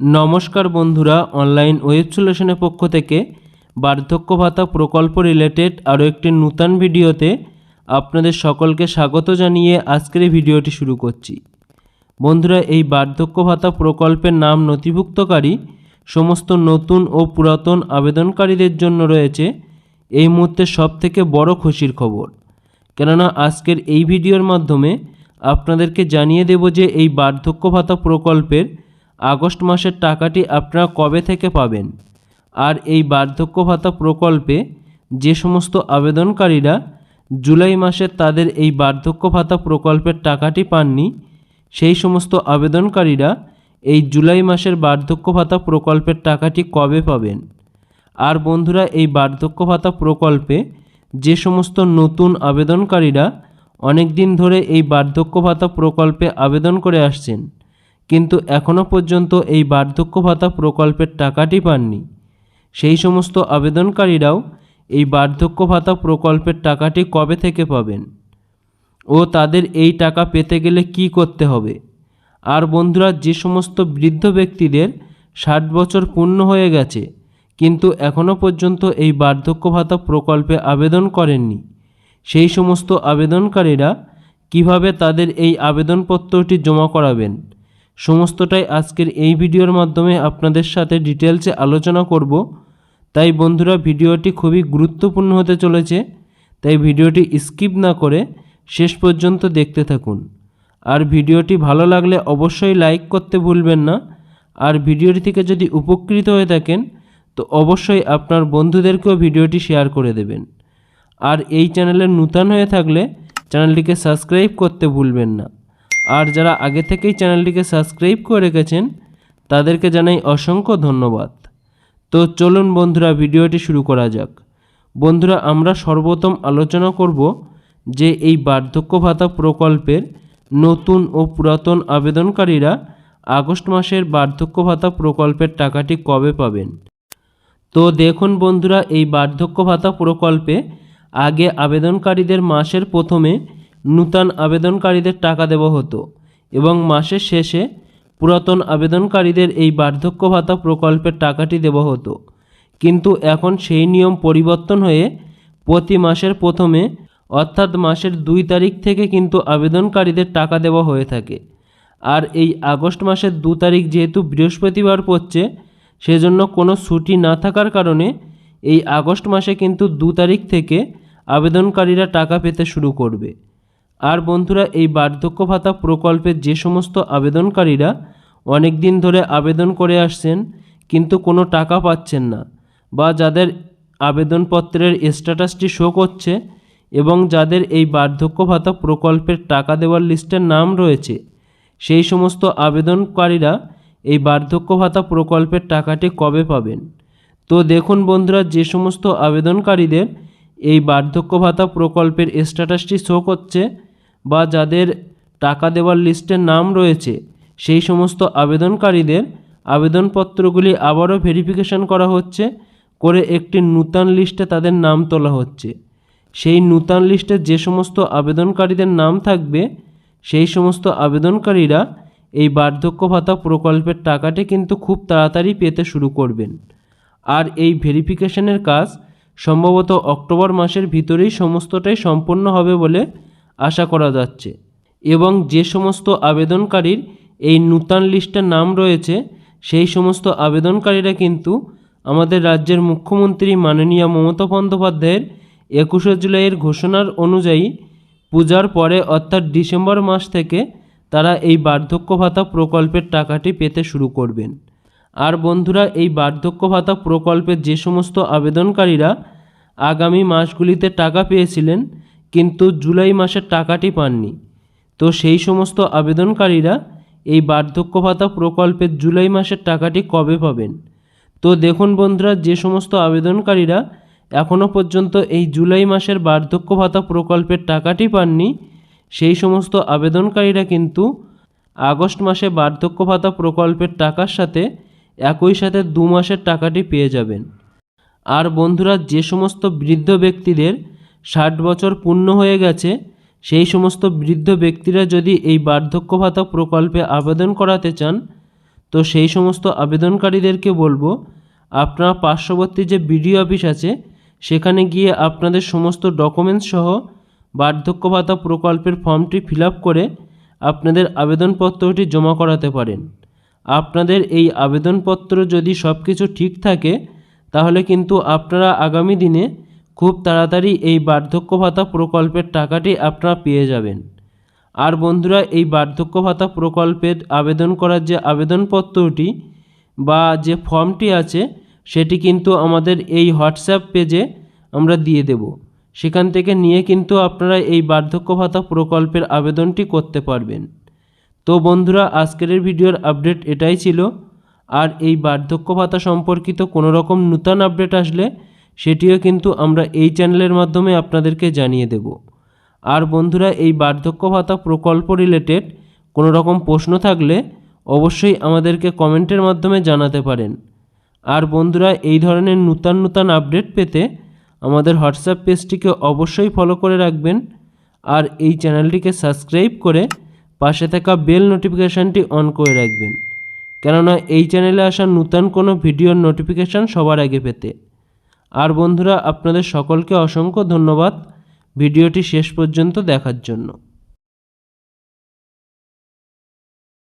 নমস্কার বন্ধুরা online web সলিউশনের পক্ষ থেকে বার্ধক্য ভাতা প্রকল্প রিলেটেড আরও একটি নূতন ভিডিওতে আপনাদের সকলকে স্বাগত জানিয়ে আজকের এই ভিডিওটি শুরু করছি। বন্ধুরা, এই বার্ধক্য ভাতা প্রকল্পের নাম নথিভুক্তকারী সমস্ত নতুন ও পুরাতন আবেদনকারীদের জন্য রয়েছে। এই মুহূর্তে সবথেকে বড় খুশির খবর। কেননা, আজকের এই ভিডিওর মাধ্যমে আপনাদেরকে জানিয়ে দেব যে এই বার্ধক্য ভাতা প্রকল্পের আগস্ট মাসের টাকাটি আপনারা কবে থেকে পাবেন? আর এই বার্ধক্য ভাতা প্রকল্পে যে সমস্ত আবেদনকারীরা জুলাই মাসে তাদের এই বার্ধক্য ভাতা প্রকল্পের টাকাটি পাননি, সেই সমস্ত আবেদনকারীরা এই জুলাই মাসের বার্ধক্য ভাতা প্রকল্পের টাকাটি কবে পাবেন? আর বন্ধুরা, এই বার্ধক্য ভাতা প্রকল্পে যে সমস্ত নতুন আবেদনকারীরা অনেক দিন ধরে এই বার্ধক্য ভাতা প্রকল্পে আবেদন করে আসছেন কিন্তু এখনও পর্যন্ত এই বার্ধক্য ভাতা প্রকল্পের টাকাটি পাননি। সেই সমস্ত আবেদনকারীরাও এই বার্ধক্য ভাতা প্রকল্পের টাকাটি কবে থেকে পাবেন? ও তাদের এই টাকা পেতে গেলে কি করতে হবে? আর বন্ধুরা, যে সমস্ত বৃদ্ধ ব্যক্তিদের ষাট বছর পূর্ণ হয়ে গেছে, কিন্তু এখনও পর্যন্ত এই বার্ধক্য ভাতা প্রকল্পে আবেদন করেননি। সেই সমস্ত আবেদনকারীরা কীভাবে তাদের এই আবেদনপত্রটি জমা করাবেন? সমস্তটাই আজকের এই ভিডিওর মাধ্যমে আপনাদের সাথে ডিটেলসে আলোচনা করব। তাই বন্ধুরা, ভিডিওটি খুবই গুরুত্বপূর্ণ হতে চলেছে, তাই ভিডিওটি স্কিপ না করে শেষ পর্যন্ত দেখতে থাকুন। আর ভিডিওটি ভালো লাগলে অবশ্যই লাইক করতে ভুলবেন না। আর ভিডিওটি থেকে যদি উপকৃত হয়ে থাকেন, তো অবশ্যই আপনার বন্ধুদেরকেও ভিডিওটি শেয়ার করে দেবেন। আর এই চ্যানেলে নূতন হয়ে থাকলে চ্যানেলটিকে সাবস্ক্রাইব করতে ভুলবেন না। আর যারা আগে থেকেই চ্যানেলটিকে সাবস্ক্রাইব করে রেখেছেন, তাদেরকে জানাই অসংখ্য ধন্যবাদ। তো চলুন বন্ধুরা, ভিডিওটি শুরু করা যাক। বন্ধুরা, আমরা সর্বপ্রথম আলোচনা করব যে এই বার্ধক্য ভাতা প্রকল্পের নতুন ও পুরাতন আবেদনকারীরা আগস্ট মাসের বার্ধক্য ভাতা প্রকল্পের টাকাটি কবে পাবেন? তো দেখুন বন্ধুরা, এই বার্ধক্য ভাতা প্রকল্পে আগে আবেদনকারীদের মাসের প্রথমে নূতন আবেদনকারীদের টাকা দেওয়া হতো এবং মাসের শেষে পুরাতন আবেদনকারীদের এই বার্ধক্য ভাতা প্রকল্পের টাকাটি দেওয়া হতো। কিন্তু এখন সেই নিয়ম পরিবর্তন হয়ে প্রতি মাসের প্রথমে অর্থাৎ মাসের দুই তারিখ থেকে কিন্তু আবেদনকারীদের টাকা দেওয়া হয়ে থাকে। আর এই আগস্ট মাসের দু তারিখ যেহেতু বৃহস্পতিবার পড়ছে, সেজন্য কোনো ছুটি না থাকার কারণে এই আগস্ট মাসে কিন্তু দু তারিখ থেকে আবেদনকারীরা টাকা পেতে শুরু করবে। আর বন্ধুরা, এই বার্ধক্য ভাতা প্রকল্পের যে সমস্ত আবেদনকারীরা অনেক দিন ধরে আবেদন করে আসছেন, কিন্তু কোনো টাকা পাচ্ছেন না বা যাদের আবেদনপত্রের স্ট্যাটাসটি শো করছে এবং যাদের এই বার্ধক্য ভাতা প্রকল্পের টাকা দেওয়ার লিস্টের নাম রয়েছে, সেই সমস্ত আবেদনকারীরা এই বার্ধক্য ভাতা প্রকল্পের টাকাটি কবে পাবেন? তো দেখুন বন্ধুরা, যে সমস্ত আবেদনকারীদের এই বার্ধক্য ভাতা প্রকল্পের স্ট্যাটাসটি শো করছে বা যাদের টাকা দেওয়ার লিস্টের নাম রয়েছে, সেই সমস্ত আবেদনকারীদের আবেদনপত্রগুলি আবারও ভেরিফিকেশন করা হচ্ছে করে একটি নূতন লিস্টে তাদের নাম তোলা হচ্ছে। সেই নূতন লিস্টে যে সমস্ত আবেদনকারীদের নাম থাকবে, সেই সমস্ত আবেদনকারীরা এই বার্ধক্য ভাতা প্রকল্পের টাকাটি কিন্তু খুব তাড়াতাড়ি পেতে শুরু করবেন। আর এই ভেরিফিকেশনের কাজ সম্ভবত অক্টোবর মাসের ভিতরেই সমস্তটাই সম্পন্ন হবে বলে আশা করা যাচ্ছে। এবং যে সমস্ত আবেদনকারীর এই নূতন লিস্টের নাম রয়েছে, সেই সমস্ত আবেদনকারীরা কিন্তু আমাদের রাজ্যের মুখ্যমন্ত্রী মাননীয় মমতা বন্দ্যোপাধ্যায়ের একুশে জুলাইয়ের ঘোষণার অনুযায়ী পূজার পরে, অর্থাৎ ডিসেম্বর মাস থেকে তারা এই বার্ধক্য ভাতা প্রকল্পের টাকাটি পেতে শুরু করবেন। আর বন্ধুরা, এই বার্ধক্য ভাতা প্রকল্পের যে সমস্ত আবেদনকারীরা আগামী মাসগুলিতে টাকা পেয়েছিলেন কিন্তু জুলাই মাসের টাকাটি পাননি। তো সেই সমস্ত আবেদনকারীরা এই বার্ধক্য ভাতা প্রকল্পের জুলাই মাসের টাকাটি কবে পাবেন? তো দেখুন বন্ধুরা, যে সমস্ত আবেদনকারীরা এখনও পর্যন্ত এই জুলাই মাসের বার্ধক্য ভাতা প্রকল্পের টাকাটি পাননি, সেই সমস্ত আবেদনকারীরা কিন্তু আগস্ট মাসে বার্ধক্য ভাতা প্রকল্পের টাকার সাথে একই সাথে দু মাসের টাকাটি পেয়ে যাবেন। আর বন্ধুরা, যে সমস্ত বৃদ্ধ ব্যক্তিদের ষাট বছর পূর্ণ হয়ে গেছে, সেই সমস্ত বৃদ্ধ ব্যক্তিরা যদি এই বার্ধক্য ভাতা প্রকল্পে আবেদন করাতে চান, তো সেই সমস্ত আবেদনকারীদেরকে বলব, আপনারা পার্শ্ববর্তী যে বিডিও অফিস আছে, সেখানে গিয়ে আপনাদের সমস্ত ডকুমেন্টস সহ বার্ধক্য ভাতা প্রকল্পের ফর্মটি ফিল করে আপনাদের আবেদনপত্রটি জমা করাতে পারেন। আপনাদের এই আবেদনপত্র যদি সব কিছু ঠিক থাকে, তাহলে কিন্তু আপনারা আগামী দিনে খুব তাড়াতাড়ি এই বার্ধক্য ভাতা প্রকল্পের টাকাটি আপনারা পেয়ে যাবেন। আর বন্ধুরা, এই বার্ধক্য ভাতা প্রকল্পের আবেদন করার যে আবেদনপত্রটি বা যে ফর্মটি আছে, সেটি কিন্তু আমাদের এই হোয়াটসঅ্যাপ পেজে আমরা দিয়ে দেব। সেখান থেকে নিয়ে কিন্তু আপনারা এই বার্ধক্য ভাতা প্রকল্পের আবেদনটি করতে পারবেন। তো বন্ধুরা, আজকের ভিডিওর আপডেট এটাই ছিল। আর এই বার্ধক্য ভাতা সম্পর্কিত কোনো রকম নূতন আপডেট আসলে সেটিও কিন্তু আমরা এই চ্যানেলের মাধ্যমে আপনাদেরকে জানিয়ে দেব। আর বন্ধুরা, এই বার্ধক্য ভাতা প্রকল্প রিলেটেড কোনো রকম প্রশ্ন থাকলে অবশ্যই আমাদেরকে কমেন্টের মাধ্যমে জানাতে পারেন। আর বন্ধুরা, এই ধরনের নূতন নূতন আপডেট পেতে আমাদের হোয়াটসঅ্যাপ পেজটিকে অবশ্যই ফলো করে রাখবেন। আর এই চ্যানেলটিকে সাবস্ক্রাইব করে পাশে থাকা বেল নোটিফিকেশানটি অন করে রাখবেন। কেননা, এই চ্যানেলে আসা নূতন কোনো ভিডিওর নোটিফিকেশান সবার আগে পেতে। আর বন্ধুরা আপনাদের সকলকে অসংখ্য ধন্যবাদ ভিডিওটি শেষ পর্যন্ত দেখার জন্য।